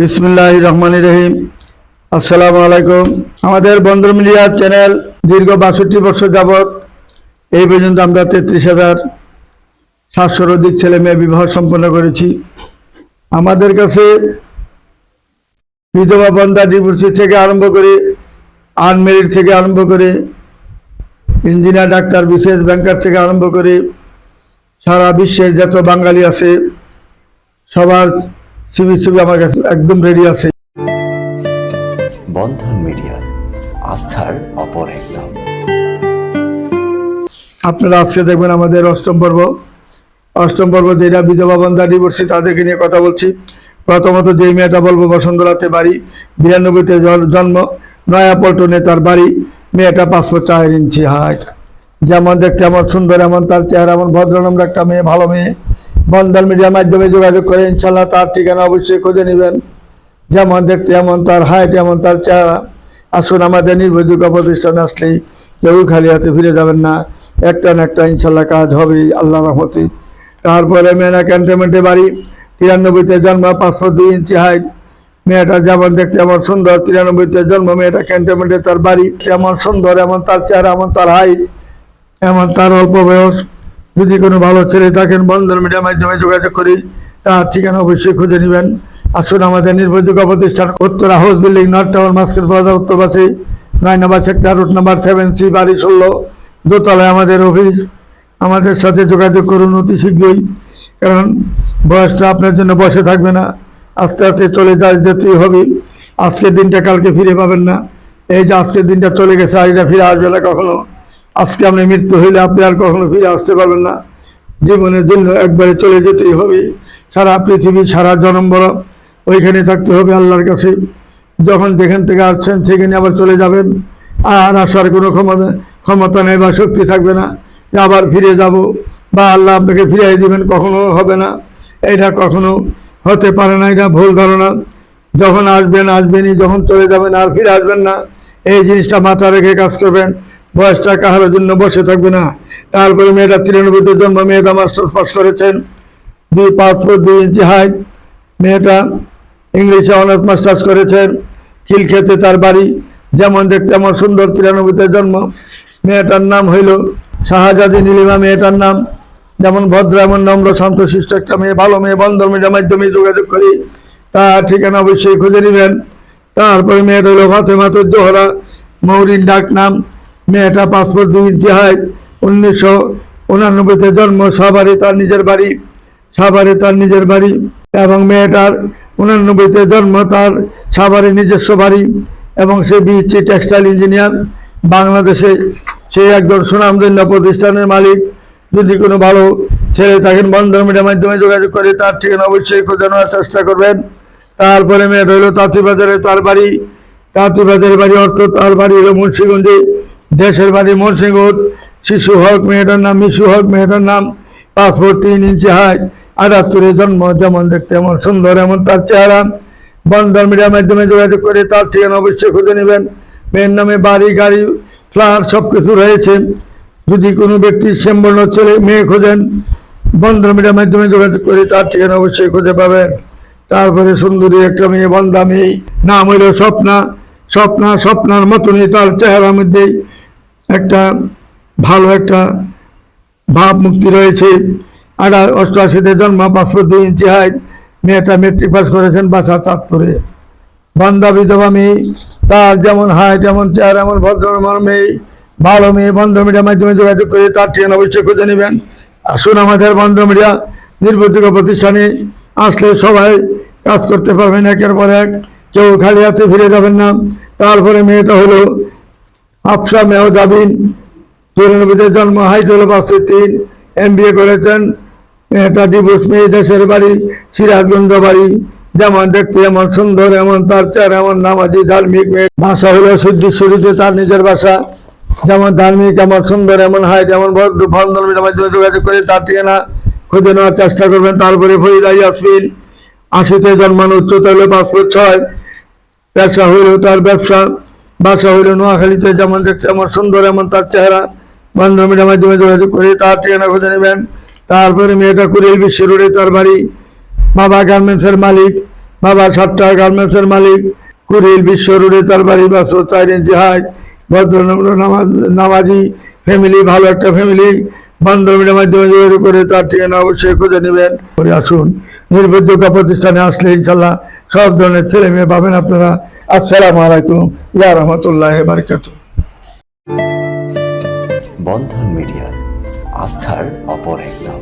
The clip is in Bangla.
বিসমুল্লাহ রহমান রহিম আসসালামু আলাইকুম আমাদের বন্দর মিডিয়া চ্যানেল দীর্ঘ বাষট্টি বছর যাবৎ, এই পর্যন্ত আমরা তেত্রিশ হাজার সাতশোর অধিক ছেলে মেয়ে বিবাহ সম্পন্ন করেছি। আমাদের কাছে বিধবা বন্ধা ডিভোর্সি থেকে আরম্ভ করে আনমেরিড থেকে আরম্ভ করে ইঞ্জিনিয়ার ডাক্তার বিশেষ ব্যাংকার থেকে আরম্ভ করে, সারা বিশ্বের যত বাঙালি আছে, সবার সিবি সিবি আমার কাছে একদম রেডি আছে। বন্ধন মিডিয়া আস্থার অপর এক নাম। আপনারা আজকে দেখবেন আমাদের অষ্টম পর্ব। অষ্টম পর্ব যেটা বিধবা বন্ধা ডিভোর্সি তাদেরকে নিয়ে কথা বলছি। প্রথমত যে মেয়েটা বলব বসন্তরাতে বাড়ি বিরানব্বইতে জন্ম নয়া পল্টনে তার বাড়ি। মেয়েটা পাঁচশো চার ইঞ্চি হাইট যেমন দেখতে এমন সুন্দর এমন তার চেহারা এমন ভদ্রনম্র একটা মেয়ে ভালো মেয়ে। বন্ধন মিডিয়ার মাধ্যমে যোগাযোগ করে ইনশাল্লাহ তার ঠিকানা অবশ্যই খুঁজে নেবেন। যেমন দেখতে, এমন তার হাইট এমন তার চেহারা। আসুন আমাদের নির্ভরযোগ্য প্রতিষ্ঠান আসলেই কেউ খালি হাতে ফিরে যাবেন না। একটা না একটা ইনশাল্লাহ কাজ হবেই আল্লাহ রহমতে। তারপরে মেয়েরা ক্যান্টনমেন্টে বাড়ি, তিরানব্বইতে জন্ম পাঁচশো দুই ইঞ্চি হাইট মেয়েটা যেমন দেখতে এমন সুন্দর, তিরানব্বইতে জন্ম, মেয়েটা ক্যান্টনমেন্টে তার বাড়ি এমন সুন্দর, এমন তার চেহারা, এমন তার হাইট এমন তার অল্প বয়স। যদি কোনো ভালো ছেলে থাকেন, বন্ধন মিডিয়ার মাধ্যমে যোগাযোগ করি তার ঠিকানা অবশ্যই খুঁজে নেবেন। আসুন আমাদের নির্ভরযোগ্য প্রতিষ্ঠান Uttara house building, north town মাস্কের বাজার, উত্তর পাশে নয় নম্বর sector, route number seven C, বাড়ি ষোলো, দোতলায় আমাদের অফিস। আমাদের সাথে যোগাযোগ করুন অতি শীঘ্রই, কারণ বয়সটা আপনার জন্য বসে থাকবে না। আস্তে আস্তে চলে যা যেতেই হবে। আজকের দিনটা কালকে ফিরে পাবেন না। এই যে আজকের দিনটা চলে গেছে আর ফিরে আসবে না কখনো। আজকে আপনি মৃত্যু হইলে আপনি আর কখনো ফিরে আসতে পারবেন না। জীবনের জন্য একবারে চলে যেতেই হবে। সারা পৃথিবী, সারা জনম বড় ওইখানে থাকতে হবে আল্লাহর কাছে। যখন যেখান থেকে আসছেন সেখানে আবার চলে যাবেন। আর আসার কোনো ক্ষমতা ক্ষমতা নেই বা শক্তি থাকবে না আবার ফিরে যাব বা আল্লাহ আপনাকে ফিরিয়ে দেবেন কখনো হবে না। এটা কখনো হতে পারে না, এটা ভুল ধারণা। যখন আসবেন, আসবেনই। যখন চলে যাবেন আর ফিরে আসবেন না। এই জিনিসটা মাথা রেখে কাজ করবেন। বয়সটা কাহার জন্য বসে থাকবে না। তারপরে মেয়েটা তিরানব্বইতে জন্ম, মেয়েটা মাস্টার্স পাস করেছেন। দুই ফুট দুই ইঞ্চি হাইট মেয়েটা ইংলিশে অনার্স মাস্টার্স করেছেন। খিলক্ষেতে তার বাড়ি, যেমন দেখতে এমন সুন্দর তিরানব্বইতে জন্ম। মেয়েটার নাম হইল শাহজাদি নীলিমা, মেয়েটার নাম যেমন ভদ্র, এমন নম্র, শান্ত, শিষ্ট একটা মেয়ে, ভালো মেয়ে, বন্ধন মিডিয়ার মাধ্যমে যোগাযোগ করি। তার ঠিকানা অবশ্যই খুঁজে নেবেন। তারপরে মেয়েটা হলো ফাতেমাতুর জোহরা, মৌরিন ডাক নাম। মেয়েটা পাসপোর্ট দুই হয়, উনিশশো উনানব্বইতে জন্ম, সাভারে তার নিজের বাড়ি, সাভারে তার নিজের বাড়ি, এবং মেয়েটার উনানব্বইতে জন্ম, তার সাভারে নিজস্ব বাড়ি, এবং সে বিএসসি টেক্সটাইল ইঞ্জিনিয়ার বাংলাদেশে সে একজন সুনামধন্য প্রতিষ্ঠানের মালিক। যদি কোনো ভালো ছেলে থাকেন, বন্ধন মিডিয়ার মাধ্যমে যোগাযোগ করে তার ঠিকানা অবশ্যই খোঁজা নেওয়ার চেষ্টা করবেন। তারপরে মেয়েটা হলো তাঁতিবাজারে তার বাড়ি, তাঁতিবাজারের বাড়ি অর্থ তার বাড়ি হলো মুন্সিগঞ্জে। দেশের বাড়ি মুন্সিগঞ্জ। শিশু হক মেয়েটার নাম, মিশু হক মেয়েটার নাম, পাসপোর্ট তিন ইঞ্চি হাইট আটাত্তরে জন্ম, যেমন দেখতে এমন সুন্দর, এমন তার চেহারা। বন্ধন মিডিয়ার মাধ্যমে যোগাযোগ করে তার ঠিকানা অবশ্যই খুঁজে নেবেন। মেয়ের নামে বাড়ি, গাড়ি ফ্লার সব কিছু রয়েছে। যদি কোনো ব্যক্তির শ্যামবর্ণ ছেলে, মেয়ে খোঁজেন বন্ধন মিডিয়ার মাধ্যমে যোগাযোগ করে তার ঠিকানা অবশ্যই খুঁজে পাবেন। তারপরে সুন্দরী একটা মেয়ে বন্ধা মেয়ে, নাম হইল স্বপ্না। স্বপ্না, স্বপ্নার মতনই তার চেহারার মধ্যে একটা ভালো একটা ভাব মুক্তি রয়েছে। আটা অষ্টআশিতে জন্ম, পাঁচশো দুই ইঞ্চি হাইট মেয়েটা মেট্রিক পাস করেছেন বাসা চাঁদপুরে। বন্ধা বিধবা মেয়ে, তার যেমন হাইট এমন চেয়ার এমন ভদ্রমর মেয়ে, ভালো মেয়ে বন্ধ মিডিয়ার মাধ্যমে যোগাযোগ করে তার ঠিকানা অবশ্যই খুঁজে নেবেন। আসুন আমাদের বন্ধ মিডিয়া নির্ভরযোগ্য প্রতিষ্ঠানে, আসলে সবাই কাজ করতে পারবেন একের পর এক। কেউ খালি হাতে ফিরে যাবেন না। তারপরে মেয়েটা হলো আফসা মেহদাবিন তিরানব্বইতে জন্ম হলো পাঁচশো তিন এম বিএ করেছেন মেয়েটা ডিভোর্স মেয়ে দেশের বাড়ি, সিরাজগঞ্জ বাড়ি, যেমন দেখতে এমন সুন্দর, এমন তার চার এমন নামাজি, ধার্মিক মেয়ে। ভাষা হলো সিদ্ধেশ্বরীতে তার নিজের ভাষা। যেমন ধার্মিক, এমন সুন্দর, এমন ফলনের মাধ্যমে যোগাযোগ করে তার ঠিকানা খুঁজে নেওয়ার চেষ্টা করবেন তারপরে ফরিদা ইয়াসমিন। আশিতে জন্মানো উচ্চতা হলো ফুট ছয়। ব্যবসা হইল তার ব্যবসা। বাসা হইল নোয়াখালীতে যেমন দেখতে আমার সুন্দর, এমন তার চেহারা। বান্ধবীর মাধ্যমে যোগাযোগ করে তার ঠিকানা খুঁজে নেবেন। তারপরে মেয়েটা কুড়িল বিশ্ব রোডে তার বাড়ি। বাবা গার্মেন্টসের মালিক, বাবা সাতটা গার্মেন্টসের মালিক। কুড়িল বিশ্ব রোডে তার বাড়ি বাসো তাই ইঞ্চি ভদ্র নামাজ নামাজি ফ্যামিলি ভালো একটা ফ্যামিলি বান্ধবীর মাধ্যমে যোগাযোগ করে তার ঠিকানা অবশ্যই খুঁজে নেবেন। করে আসুন, নির্ভরযোগ্য প্রতিষ্ঠানে আসলে ইনশাল্লাহ সব ধরনের ছেলে মেয়ে পাবেন আপনারা। আসসালামু আলাইকুম, ইয়া রহমতুল্লাহ বারকাত বন্ধন মিডিয়া, আস্থার অপর এক নাম।